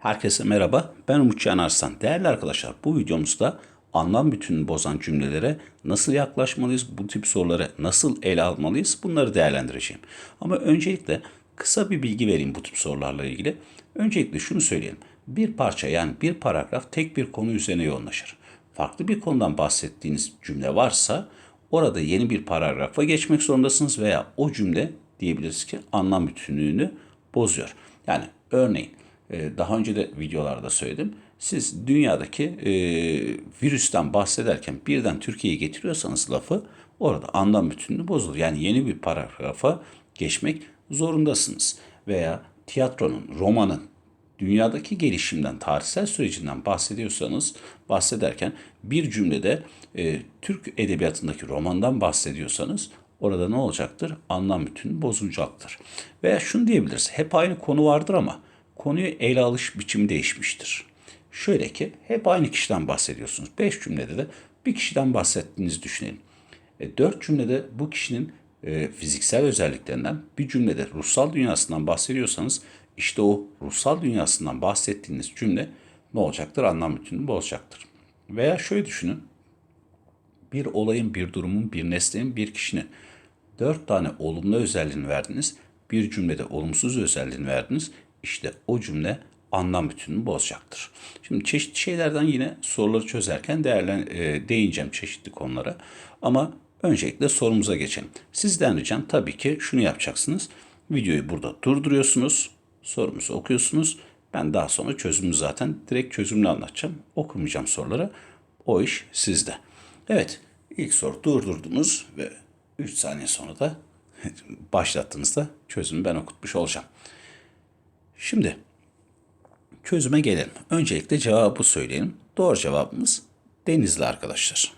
Herkese merhaba, ben Umutcan Arslan. Değerli arkadaşlar, bu videomuzda anlam bütününü bozan cümlelere nasıl yaklaşmalıyız, bu tip soruları nasıl ele almalıyız bunları değerlendireceğim. Ama öncelikle kısa bir bilgi vereyim bu tip sorularla ilgili. Öncelikle şunu söyleyelim. Bir parça yani bir paragraf tek bir konu üzerine yoğunlaşır. Farklı bir konudan bahsettiğiniz cümle varsa orada yeni bir paragrafa geçmek zorundasınız veya o cümle diyebiliriz ki anlam bütünlüğünü bozuyor. Yani örneğin daha önce de videolarda söyledim. Siz dünyadaki e, virüsten bahsederken birden Türkiye'yi getiriyorsanız lafı orada anlam bütünlüğü bozulur. Yani yeni bir paragrafa geçmek zorundasınız. Veya tiyatronun, romanın dünyadaki gelişimden, tarihsel sürecinden bahsediyorsanız, bahsederken bir cümlede e, Türk edebiyatındaki romandan bahsediyorsanız orada ne olacaktır? Anlam bütünü bozulacaktır. Veya şunu diyebiliriz. Hep aynı konu vardır ama konuyu ele alış biçimi değişmiştir. Şöyle ki hep aynı kişiden bahsediyorsunuz. Beş cümlede de bir kişiden bahsettiğinizi düşünelim. E, dört cümlede bu kişinin e, fiziksel özelliklerinden bir cümlede ruhsal dünyasından bahsediyorsanız işte o ruhsal dünyasından bahsettiğiniz cümle ne olacaktır? Anlam bütününü bozacaktır. Veya şöyle düşünün. Bir olayın, bir durumun, bir nesnenin, bir kişinin dört tane olumlu özelliğini verdiniz. Bir cümlede olumsuz özelliğini verdiniz. İşte o cümle anlam bütününü bozacaktır. Şimdi çeşitli şeylerden yine soruları çözerken değerlen, e, değineceğim çeşitli konulara. Ama öncelikle sorumuza geçelim. Sizden ricam tabii ki şunu yapacaksınız. Videoyu burada durduruyorsunuz. Sorumuzu okuyorsunuz. Ben daha sonra çözümü zaten direkt çözümünü anlatacağım. Okumayacağım soruları. O iş sizde. Evet ilk soru durdurdunuz ve 3 saniye sonra da başlattığınızda çözümü ben okutmuş olacağım. Şimdi çözüme gelelim. Öncelikle cevabı söyleyelim. Doğru cevabımız Denizli arkadaşlar.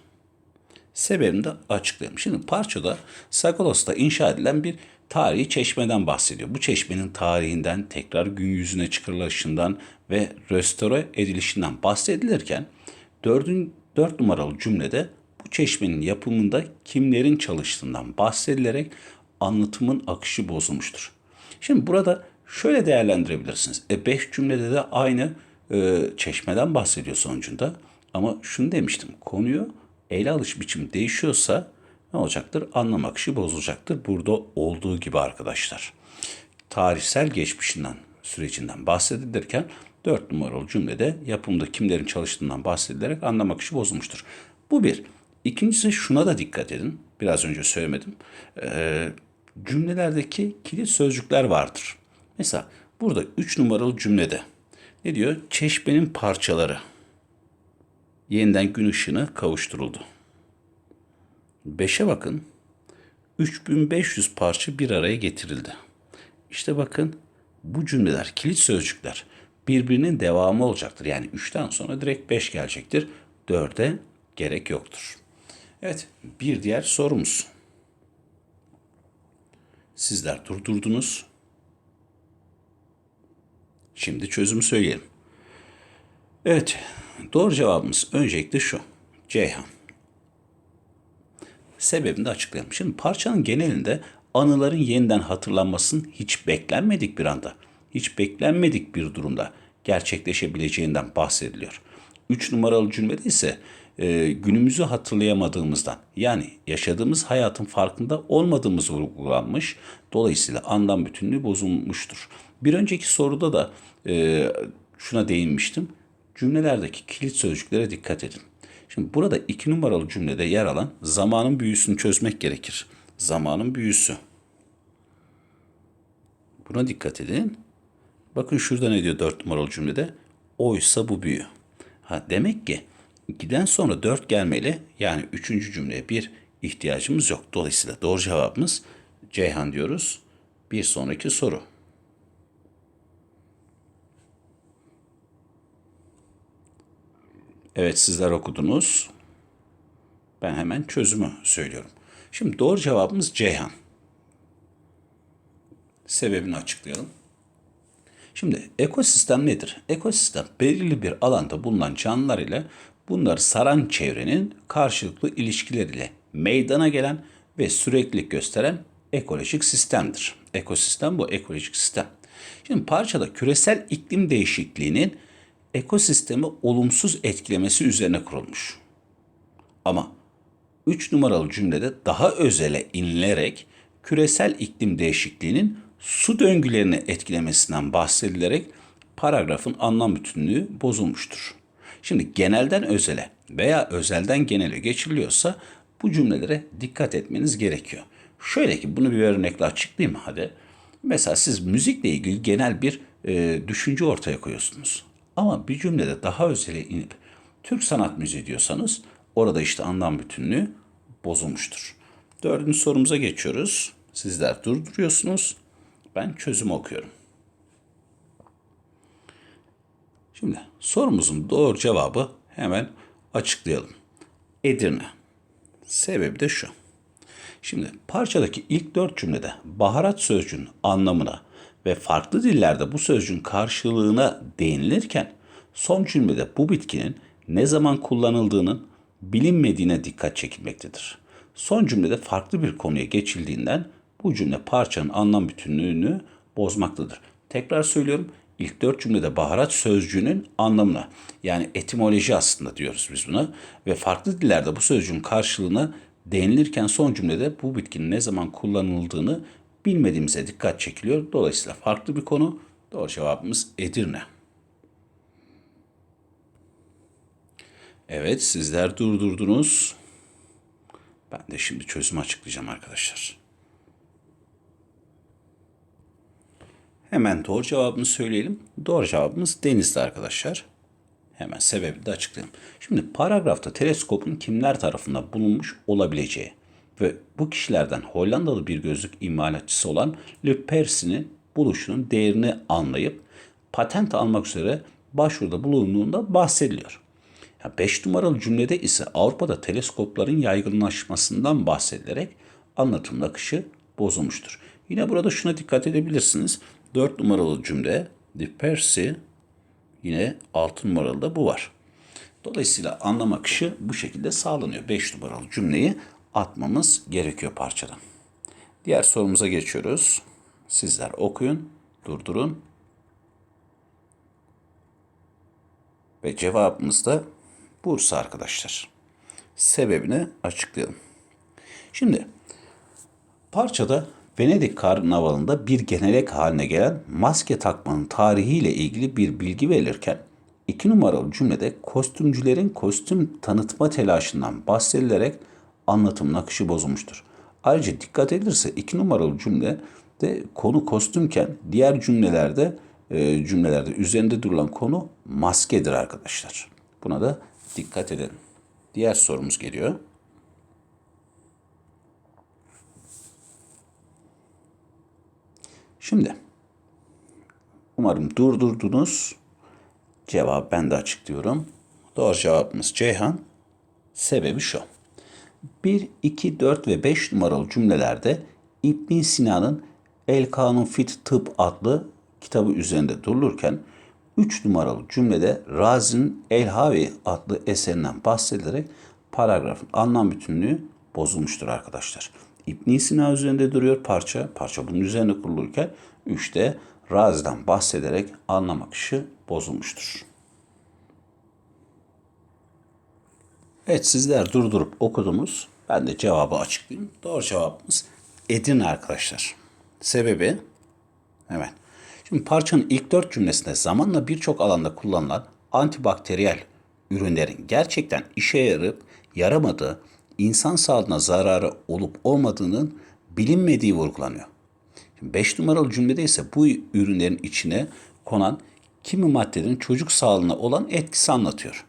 Sebebini de açıklayayım. Şimdi parçada Sagalos'ta inşa edilen bir tarihi çeşmeden bahsediyor. Bu çeşmenin tarihinden, tekrar gün yüzüne çıkarılışından ve restore edilişinden bahsedilirken dördün, dört numaralı cümlede bu çeşmenin yapımında kimlerin çalıştığından bahsedilerek anlatımın akışı bozulmuştur. Şimdi burada şöyle değerlendirebilirsiniz. E beş cümlede de aynı e, çeşmeden bahsediyor sonucunda. Ama şunu demiştim. Konuyu ele alış biçimi değişiyorsa ne olacaktır? Anlam akışı bozulacaktır. Burada olduğu gibi arkadaşlar. Tarihsel geçmişinden, sürecinden bahsedilirken 4 numaralı cümlede yapımda kimlerin çalıştığından bahsedilerek anlam akışı bozulmuştur. Bu bir. İkincisi şuna da dikkat edin. Biraz önce söylemedim. Ee, cümlelerdeki kilit sözcükler vardır. Mesela burada 3 numaralı cümlede ne diyor? Çeşmenin parçaları yeniden gün ışığına kavuşturuldu. 5'e bakın. 3500 parça bir araya getirildi. İşte bakın bu cümleler, kilit sözcükler birbirinin devamı olacaktır. Yani 3'ten sonra direkt 5 gelecektir. 4'e gerek yoktur. Evet, bir diğer sorumuz. Sizler durdurdunuz. Şimdi çözümü söyleyelim. Evet, doğru cevabımız öncelikle şu. Ceyhan. Sebebini de açıklayalım. Şimdi parçanın genelinde anıların yeniden hatırlanmasının hiç beklenmedik bir anda, hiç beklenmedik bir durumda gerçekleşebileceğinden bahsediliyor. Üç numaralı cümlede ise e, günümüzü hatırlayamadığımızdan yani yaşadığımız hayatın farkında olmadığımız vurgulanmış. Dolayısıyla anlam bütünlüğü bozulmuştur. Bir önceki soruda da e, şuna değinmiştim. Cümlelerdeki kilit sözcüklere dikkat edin. Şimdi burada iki numaralı cümlede yer alan zamanın büyüsünü çözmek gerekir. Zamanın büyüsü. Buna dikkat edin. Bakın şurada ne diyor dört numaralı cümlede? Oysa bu büyü. Ha demek ki 2'den sonra 4 gelmeli. Yani üçüncü cümleye bir ihtiyacımız yok. Dolayısıyla doğru cevabımız Ceyhan diyoruz. Bir sonraki soru. Evet sizler okudunuz. Ben hemen çözümü söylüyorum. Şimdi doğru cevabımız Ceyhan. Sebebini açıklayalım. Şimdi ekosistem nedir? Ekosistem belirli bir alanda bulunan canlılar ile bunları saran çevrenin karşılıklı ilişkileriyle meydana gelen ve süreklilik gösteren ekolojik sistemdir. Ekosistem bu ekolojik sistem. Şimdi parçada küresel iklim değişikliğinin ekosistemi olumsuz etkilemesi üzerine kurulmuş. Ama 3 numaralı cümlede daha özele inilerek küresel iklim değişikliğinin su döngülerini etkilemesinden bahsedilerek paragrafın anlam bütünlüğü bozulmuştur. Şimdi genelden özele veya özelden genele geçiriliyorsa bu cümlelere dikkat etmeniz gerekiyor. Şöyle ki bunu bir örnekle açıklayayım hadi. Mesela siz müzikle ilgili genel bir e, düşünce ortaya koyuyorsunuz. Ama bir cümlede daha özele inip Türk sanat müziği diyorsanız orada işte anlam bütünlüğü bozulmuştur. Dördüncü sorumuza geçiyoruz. Sizler durduruyorsunuz. Ben çözüm okuyorum. Şimdi sorumuzun doğru cevabı hemen açıklayalım. Edirne. Sebebi de şu. Şimdi parçadaki ilk dört cümlede baharat sözcüğünün anlamına ve farklı dillerde bu sözcüğün karşılığına değinilirken son cümlede bu bitkinin ne zaman kullanıldığının bilinmediğine dikkat çekilmektedir. Son cümlede farklı bir konuya geçildiğinden bu cümle parçanın anlam bütünlüğünü bozmaktadır. Tekrar söylüyorum. İlk dört cümlede baharat sözcüğünün anlamına yani etimoloji aslında diyoruz biz buna ve farklı dillerde bu sözcüğün karşılığına değinilirken son cümlede bu bitkinin ne zaman kullanıldığını bilmediğimize dikkat çekiliyor. Dolayısıyla farklı bir konu. Doğru cevabımız Edirne. Evet sizler durdurdunuz. Ben de şimdi çözümü açıklayacağım arkadaşlar. Hemen doğru cevabını söyleyelim. Doğru cevabımız denizde arkadaşlar. Hemen sebebi de açıklayalım. Şimdi paragrafta teleskopun kimler tarafından bulunmuş olabileceği ve bu kişilerden Hollandalı bir gözlük imalatçısı olan Le Percy'nin buluşunun değerini anlayıp patent almak üzere başvuruda bulunduğunda bahsediliyor. 5 numaralı cümlede ise Avrupa'da teleskopların yaygınlaşmasından bahsedilerek anlatım akışı bozulmuştur. Yine burada şuna dikkat edebilirsiniz. 4 numaralı cümle The Percy yine 6 numaralı da bu var. Dolayısıyla anlam akışı bu şekilde sağlanıyor. 5 numaralı cümleyi atmamız gerekiyor parçadan. Diğer sorumuza geçiyoruz. Sizler okuyun, durdurun. Ve cevabımız da Bursa arkadaşlar. Sebebini açıklayalım. Şimdi parçada Venedik Karnavalı'nda bir genelek haline gelen maske takmanın tarihiyle ilgili bir bilgi verilirken iki numaralı cümlede kostümcülerin kostüm tanıtma telaşından bahsedilerek anlatımın akışı bozulmuştur. Ayrıca dikkat edilirse iki numaralı cümlede konu kostümken diğer cümlelerde e, cümlelerde üzerinde durulan konu maskedir arkadaşlar. Buna da dikkat edelim. Diğer sorumuz geliyor. Şimdi umarım durdurdunuz. Cevabı ben de açıklıyorum. Doğru cevabımız Ceyhan. Sebebi şu. 1, 2, 4 ve 5 numaralı cümlelerde İbn Sina'nın El Kanun Fit Tıp adlı kitabı üzerinde durulurken 3 numaralı cümlede Razi'nin Elhavi adlı eserinden bahsedilerek paragrafın anlam bütünlüğü bozulmuştur arkadaşlar. İbn Sina üzerinde duruyor parça. Parça bunun üzerine kurulurken 3'te Razi'den bahsederek anlam akışı bozulmuştur. Evet sizler durdurup okudunuz. Ben de cevabı açıklayayım. Doğru cevabımız Edirne arkadaşlar. Sebebi evet. Şimdi parçanın ilk dört cümlesinde zamanla birçok alanda kullanılan antibakteriyel ürünlerin gerçekten işe yarıp yaramadığı, insan sağlığına zararı olup olmadığının bilinmediği vurgulanıyor. 5 numaralı cümlede ise bu ürünlerin içine konan kimi maddelerin çocuk sağlığına olan etkisi anlatıyor.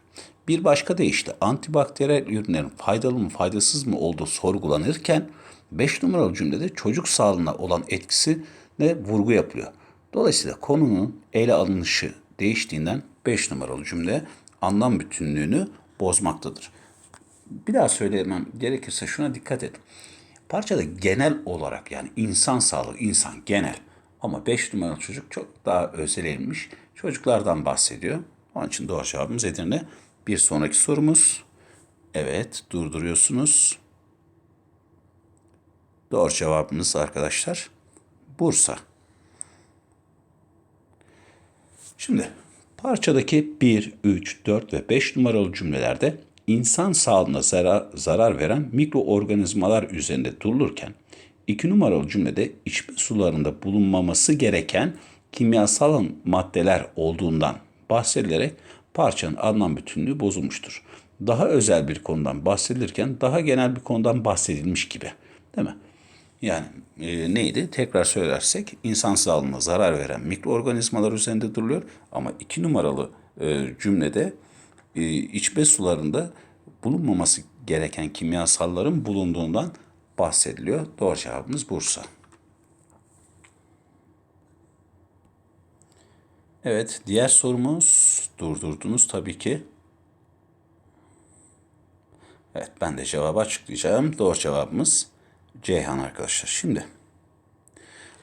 Bir başka deyişle antibakteriyel ürünlerin faydalı mı faydasız mı olduğu sorgulanırken 5 numaralı cümlede çocuk sağlığına olan etkisine vurgu yapılıyor. Dolayısıyla konunun ele alınışı değiştiğinden 5 numaralı cümle anlam bütünlüğünü bozmaktadır. Bir daha söylemem gerekirse şuna dikkat edin. Parçada genel olarak yani insan sağlığı, insan genel ama 5 numaralı çocuk çok daha özelenmiş çocuklardan bahsediyor. Onun için doğru cevabımız Edirne. Bir sonraki sorumuz. Evet durduruyorsunuz. Doğru cevabımız arkadaşlar Bursa. Şimdi parçadaki 1, 3, 4 ve 5 numaralı cümlelerde insan sağlığına zarar, zarar veren mikroorganizmalar üzerinde durulurken 2 numaralı cümlede içme sularında bulunmaması gereken kimyasal maddeler olduğundan bahsedilerek parçanın anlam bütünlüğü bozulmuştur. Daha özel bir konudan bahsedilirken daha genel bir konudan bahsedilmiş gibi. Değil mi? Yani e, neydi? Tekrar söylersek insan sağlığına zarar veren mikroorganizmalar üzerinde duruluyor. Ama iki numaralı e, cümlede e, içme sularında bulunmaması gereken kimyasalların bulunduğundan bahsediliyor. Doğru cevabımız Bursa. Evet, diğer sorumuz durdurdunuz tabii ki. Evet, ben de cevabı açıklayacağım. Doğru cevabımız Ceyhan arkadaşlar. Şimdi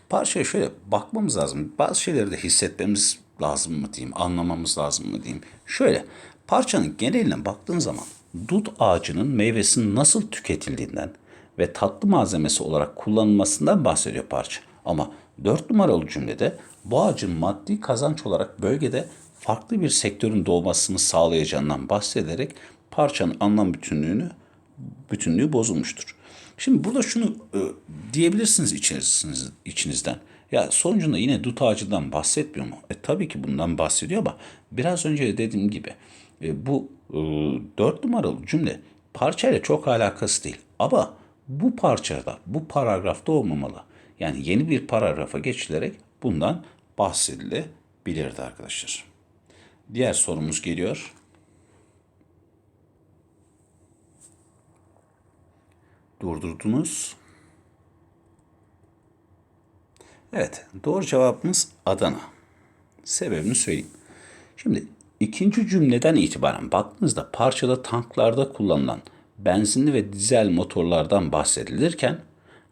parçaya şöyle bakmamız lazım. Bazı şeyleri de hissetmemiz lazım mı diyeyim, anlamamız lazım mı diyeyim. Şöyle parçanın geneline baktığın zaman dut ağacının meyvesinin nasıl tüketildiğinden ve tatlı malzemesi olarak kullanılmasından bahsediyor parça. Ama 4 numaralı cümlede bu ağacın maddi kazanç olarak bölgede farklı bir sektörün doğmasını sağlayacağından bahsederek parçanın anlam bütünlüğünü bütünlüğü bozulmuştur. Şimdi burada şunu e, diyebilirsiniz içiniz, içinizden. Ya sonucunda yine dut ağacından bahsetmiyor mu? E tabii ki bundan bahsediyor ama biraz önce de dediğim gibi e, bu e, 4 numaralı cümle parçayla çok alakası değil. Ama bu parçada, bu paragrafta olmamalı. Yani yeni bir paragrafa geçilerek bundan bahsedilebilirdi arkadaşlar. Diğer sorumuz geliyor. Durdurdunuz. Evet, doğru cevabımız Adana. Sebebini söyleyeyim. Şimdi ikinci cümleden itibaren baktığınızda parçada tanklarda kullanılan benzinli ve dizel motorlardan bahsedilirken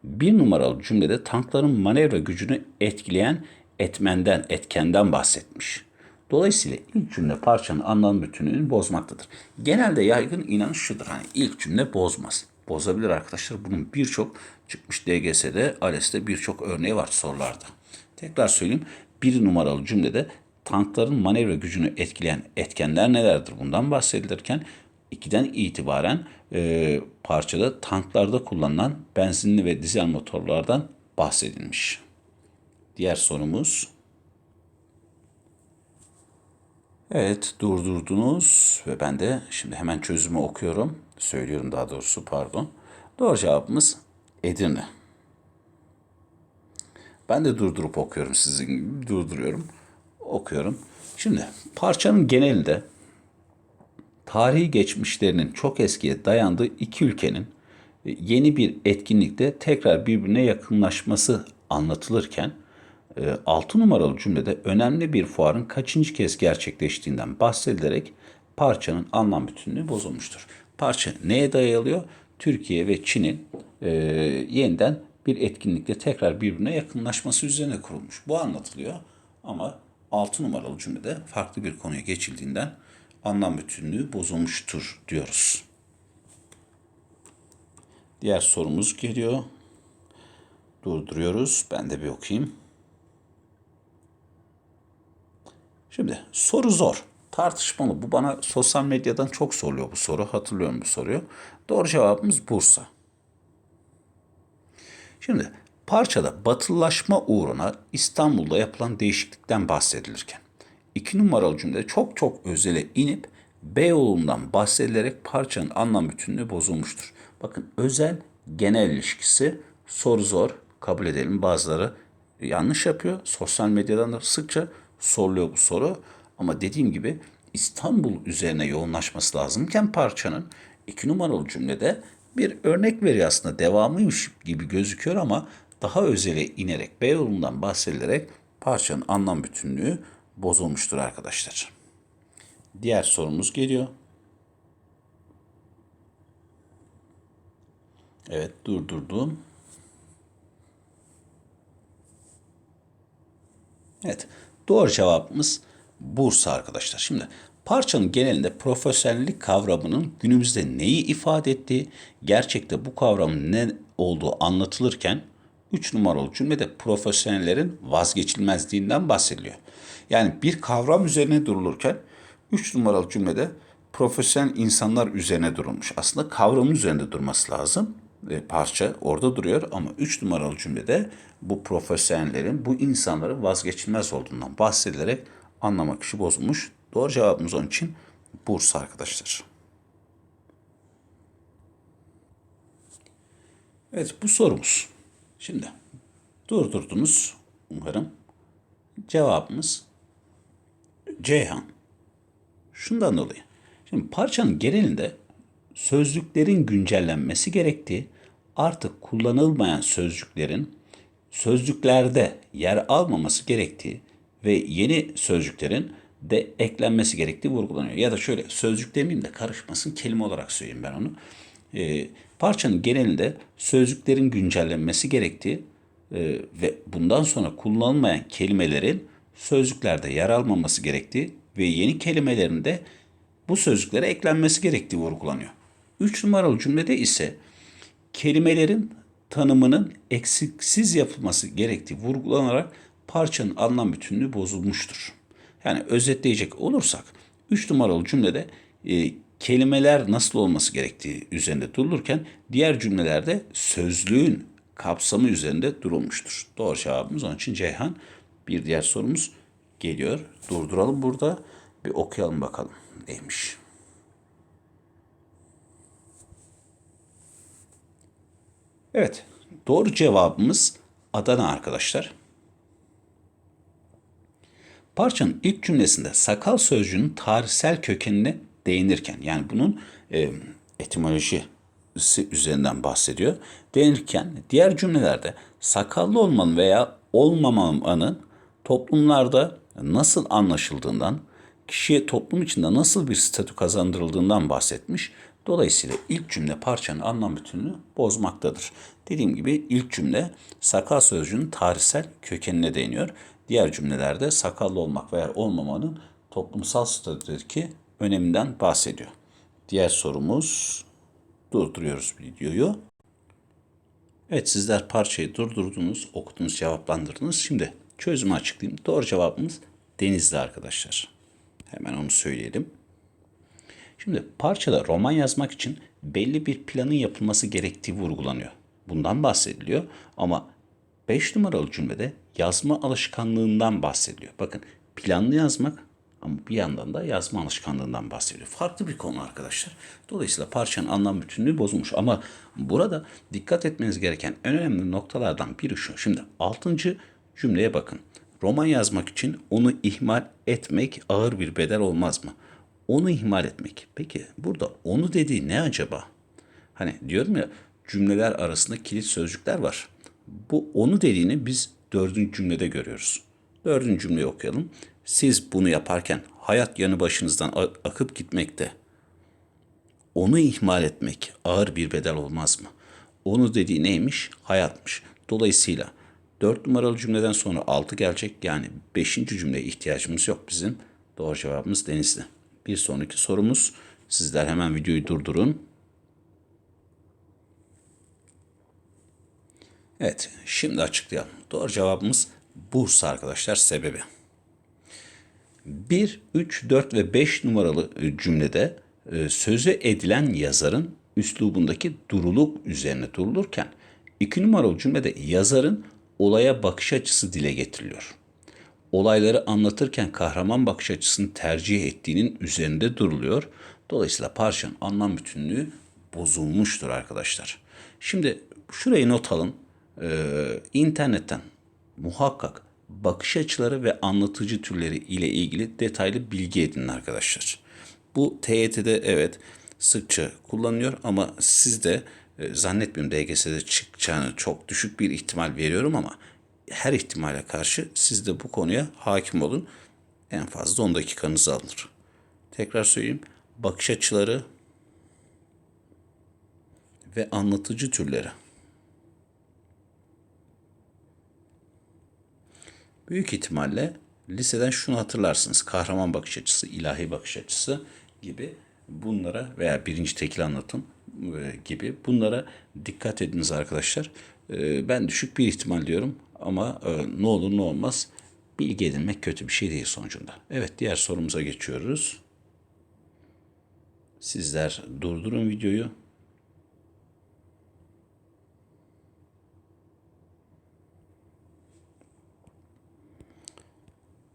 bir numaralı cümlede tankların manevra gücünü etkileyen etmenden, etkenden bahsetmiş. Dolayısıyla ilk cümle parçanın anlam bütünlüğünü bozmaktadır. Genelde yaygın inanış şudur. Hani ilk cümle bozmaz. Bozabilir arkadaşlar. Bunun birçok çıkmış DGS'de, ALES'te birçok örneği var sorularda. Tekrar söyleyeyim. Bir numaralı cümlede tankların manevra gücünü etkileyen etkenler nelerdir? Bundan bahsedilirken 2'den itibaren e, parçada tanklarda kullanılan benzinli ve dizel motorlardan bahsedilmiş. Diğer sorumuz. Evet durdurdunuz ve ben de şimdi hemen çözümü okuyorum. Söylüyorum daha doğrusu pardon. Doğru cevabımız Edirne. Ben de durdurup okuyorum sizin gibi durduruyorum. Okuyorum. Şimdi parçanın genelinde tarihi geçmişlerinin çok eskiye dayandığı iki ülkenin e, yeni bir etkinlikte tekrar birbirine yakınlaşması anlatılırken 6 e, numaralı cümlede önemli bir fuarın kaçıncı kez gerçekleştiğinden bahsedilerek parçanın anlam bütünlüğü bozulmuştur. Parça neye dayalıyor? Türkiye ve Çin'in e, yeniden bir etkinlikte tekrar birbirine yakınlaşması üzerine kurulmuş. Bu anlatılıyor ama 6 numaralı cümlede farklı bir konuya geçildiğinden anlam bütünlüğü bozulmuştur diyoruz. Diğer sorumuz geliyor. Durduruyoruz. Ben de bir okuyayım. Şimdi soru zor. Tartışmalı. Bu bana sosyal medyadan çok soruluyor bu soru. Hatırlıyorum bu soruyu. Doğru cevabımız Bursa. Şimdi parçada batılılaşma uğruna İstanbul'da yapılan değişiklikten bahsedilirken iki numaralı cümlede çok çok özele inip Beyoğlu'ndan bahsedilerek parçanın anlam bütünlüğü bozulmuştur. Bakın özel genel ilişkisi soru zor kabul edelim bazıları yanlış yapıyor. Sosyal medyadan da sıkça soruluyor bu soru. Ama dediğim gibi İstanbul üzerine yoğunlaşması lazımken parçanın iki numaralı cümlede bir örnek veriyor aslında devamıymış gibi gözüküyor ama daha özele inerek Beyoğlu'ndan bahsedilerek parçanın anlam bütünlüğü bozulmuştur arkadaşlar. Diğer sorumuz geliyor. Evet durdurdum. Evet doğru cevabımız Bursa arkadaşlar. Şimdi parçanın genelinde profesyonellik kavramının günümüzde neyi ifade ettiği, gerçekte bu kavramın ne olduğu anlatılırken 3 numaralı cümlede profesyonellerin vazgeçilmezliğinden bahsediliyor. Yani bir kavram üzerine durulurken 3 numaralı cümlede profesyonel insanlar üzerine durulmuş. Aslında kavramın üzerinde durması lazım. E, parça orada duruyor ama 3 numaralı cümlede bu profesyonellerin, bu insanların vazgeçilmez olduğundan bahsedilerek anlam akışı bozulmuş. Doğru cevabımız onun için Bursa arkadaşlar. Evet bu sorumuz. Şimdi durdurdunuz umarım. Cevabımız Ceyhan. Şundan dolayı. Şimdi parçanın genelinde sözcüklerin güncellenmesi gerektiği, artık kullanılmayan sözcüklerin sözcüklerde yer almaması gerektiği ve yeni sözcüklerin de eklenmesi gerektiği vurgulanıyor. Ya da şöyle sözcük demeyeyim de karışmasın kelime olarak söyleyeyim ben onu. Ee, parçanın genelinde sözcüklerin güncellenmesi gerektiği e, ve bundan sonra kullanılmayan kelimelerin sözcüklerde yer almaması gerektiği ve yeni kelimelerin de bu sözcüklere eklenmesi gerektiği vurgulanıyor. Üç numaralı cümlede ise kelimelerin tanımının eksiksiz yapılması gerektiği vurgulanarak parçanın anlam bütünlüğü bozulmuştur. Yani özetleyecek olursak 3 numaralı cümlede e, kelimeler nasıl olması gerektiği üzerinde durulurken diğer cümlelerde sözlüğün kapsamı üzerinde durulmuştur. Doğru cevabımız onun için Ceyhan. Bir diğer sorumuz geliyor. Durduralım burada. Bir okuyalım bakalım neymiş. Evet, doğru cevabımız Adana arkadaşlar. Parçanın ilk cümlesinde sakal sözcüğünün tarihsel kökenine değinirken yani bunun e, etimolojisi üzerinden bahsediyor. Değinirken diğer cümlelerde sakallı olmanın veya olmamanın toplumlarda nasıl anlaşıldığından, kişiye toplum içinde nasıl bir statü kazandırıldığından bahsetmiş. Dolayısıyla ilk cümle parçanın anlam bütününü bozmaktadır. Dediğim gibi ilk cümle sakal sözcüğünün tarihsel kökenine değiniyor. Diğer cümlelerde sakallı olmak veya olmamanın toplumsal statüdeki öneminden bahsediyor. Diğer sorumuz durduruyoruz videoyu. Evet sizler parçayı durdurdunuz, okudunuz, cevaplandırdınız. Şimdi çözümü açıklayayım. Doğru cevabımız Denizli arkadaşlar. Hemen onu söyleyelim. Şimdi parçada roman yazmak için belli bir planın yapılması gerektiği vurgulanıyor. Bundan bahsediliyor ama 5 numaralı cümlede yazma alışkanlığından bahsediliyor. Bakın planlı yazmak ama bir yandan da yazma alışkanlığından bahsediyor. Farklı bir konu arkadaşlar. Dolayısıyla parçanın anlam bütünlüğü bozulmuş. Ama burada dikkat etmeniz gereken en önemli noktalardan biri şu. Şimdi 6. cümleye bakın. Roman yazmak için onu ihmal etmek ağır bir bedel olmaz mı? Onu ihmal etmek. Peki burada onu dediği ne acaba? Hani diyorum ya cümleler arasında kilit sözcükler var. Bu onu dediğini biz dördüncü cümlede görüyoruz. Dördüncü cümleyi okuyalım. Siz bunu yaparken hayat yanı başınızdan akıp gitmekte. Onu ihmal etmek ağır bir bedel olmaz mı? Onu dediği neymiş? Hayatmış. Dolayısıyla dört numaralı cümleden sonra altı gelecek. Yani beşinci cümleye ihtiyacımız yok bizim. Doğru cevabımız Denizli. Bir sonraki sorumuz. Sizler hemen videoyu durdurun. Evet, şimdi açıklayalım. Doğru cevabımız Bursa arkadaşlar sebebi. 1, 3, 4 ve 5 numaralı e, cümlede e, sözü edilen yazarın üslubundaki duruluk üzerine durulurken 2 numaralı cümlede yazarın olaya bakış açısı dile getiriliyor. Olayları anlatırken kahraman bakış açısını tercih ettiğinin üzerinde duruluyor. Dolayısıyla parçanın anlam bütünlüğü bozulmuştur arkadaşlar. Şimdi şurayı not alın. Ee, internetten muhakkak bakış açıları ve anlatıcı türleri ile ilgili detaylı bilgi edinin arkadaşlar. Bu TYT'de evet sıkça kullanılıyor ama siz de e, zannetmiyorum DGS'de çıkacağını çok düşük bir ihtimal veriyorum ama her ihtimale karşı siz de bu konuya hakim olun. En fazla 10 dakikanızı alır. Tekrar söyleyeyim. Bakış açıları ve anlatıcı türleri. Büyük ihtimalle liseden şunu hatırlarsınız. Kahraman bakış açısı, ilahi bakış açısı gibi bunlara veya birinci tekil anlatım e, gibi bunlara dikkat ediniz arkadaşlar. E, ben düşük bir ihtimal diyorum ama e, ne olur ne olmaz bilgi edinmek kötü bir şey değil sonucunda. Evet diğer sorumuza geçiyoruz. Sizler durdurun videoyu.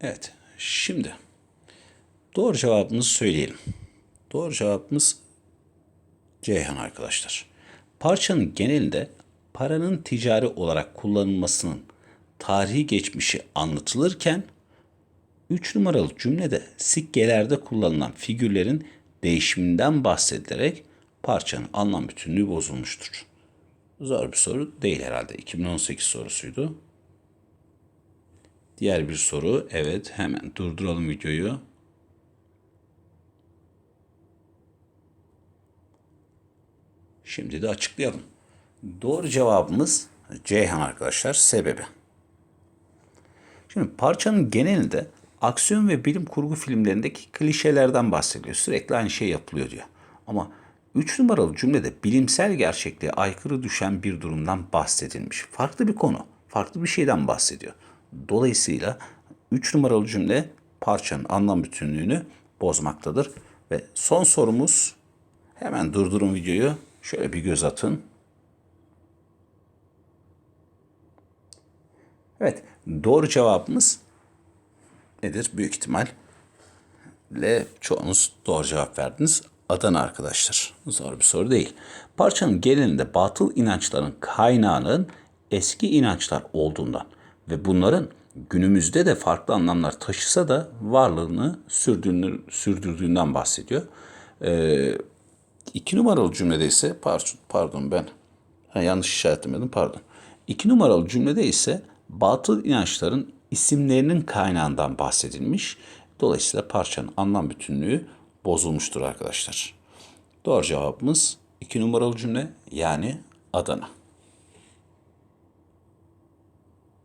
Evet, şimdi doğru cevabımızı söyleyelim. Doğru cevabımız Ceyhan arkadaşlar. Parçanın genelinde paranın ticari olarak kullanılmasının tarihi geçmişi anlatılırken 3 numaralı cümlede sikkelerde kullanılan figürlerin değişiminden bahsedilerek parçanın anlam bütünlüğü bozulmuştur. Zor bir soru değil herhalde. 2018 sorusuydu. Diğer bir soru. Evet hemen durduralım videoyu. Şimdi de açıklayalım. Doğru cevabımız Ceyhan arkadaşlar sebebi. Şimdi parçanın genelinde aksiyon ve bilim kurgu filmlerindeki klişelerden bahsediyor. Sürekli aynı şey yapılıyor diyor. Ama 3 numaralı cümlede bilimsel gerçekliğe aykırı düşen bir durumdan bahsedilmiş. Farklı bir konu, farklı bir şeyden bahsediyor. Dolayısıyla 3 numaralı cümle parçanın anlam bütünlüğünü bozmaktadır. Ve son sorumuz hemen durdurun videoyu. Şöyle bir göz atın. Evet, doğru cevabımız nedir? Büyük ihtimal ile çoğunuz doğru cevap verdiniz. Adana arkadaşlar. Zor bir soru değil. Parçanın genelinde batıl inançların kaynağının eski inançlar olduğundan ve bunların günümüzde de farklı anlamlar taşısa da varlığını sürdüğünü, sürdürdüğünden bahsediyor. Ee, iki numaralı cümlede ise pardon, pardon ben ha, yanlış işaretlemedim pardon. İki numaralı cümlede ise batıl inançların isimlerinin kaynağından bahsedilmiş. Dolayısıyla parçanın anlam bütünlüğü bozulmuştur arkadaşlar. Doğru cevabımız iki numaralı cümle yani Adana.